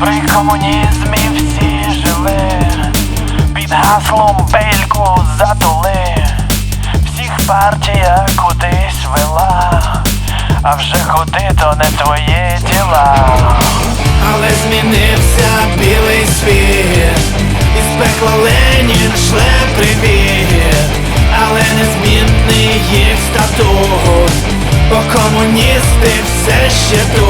комунізмі всі жили, під гаслом бельку затули, всіх партія кудись вела, а вже куди то не твоє діла. Але змінився білий світ, із пекла Ленін шле привіт, але незмінний їх статут, бо комуністи все ще тут,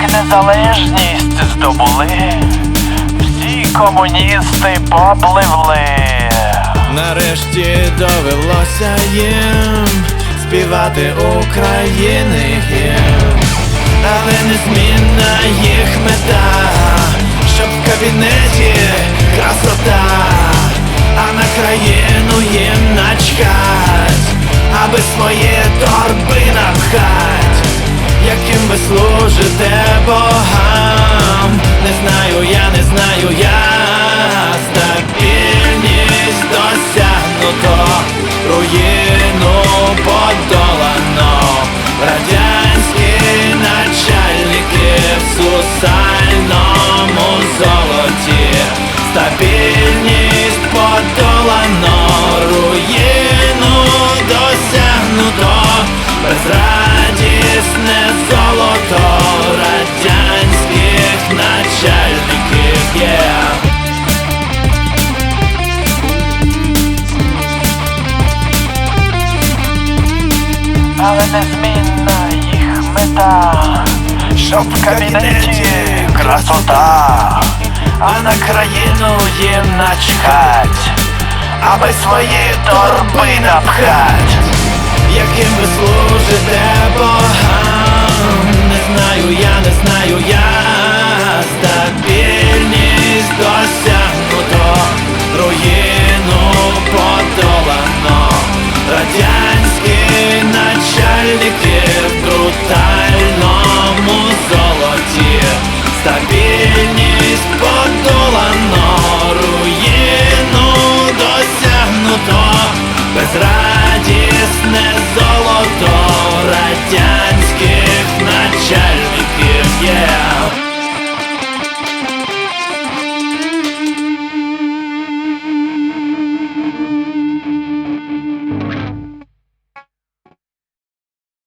Як незалежність здобули, всі комуністи попливли. Нарешті довелося їм співати України гімн але незмінна їх мета, щоб в кабінеті красота, богам, не знаю я, не знаю я, стабільність досягнуто, руїну подолано, радянські начальники в сусальному золоті, стабільність подолано, руїну досягнуто, але незмінна їх мета, щоб в кабінеті красота, а на країну їм начхать, аби свої торби напхать. яким ви служите богам, не знаю я, не знаю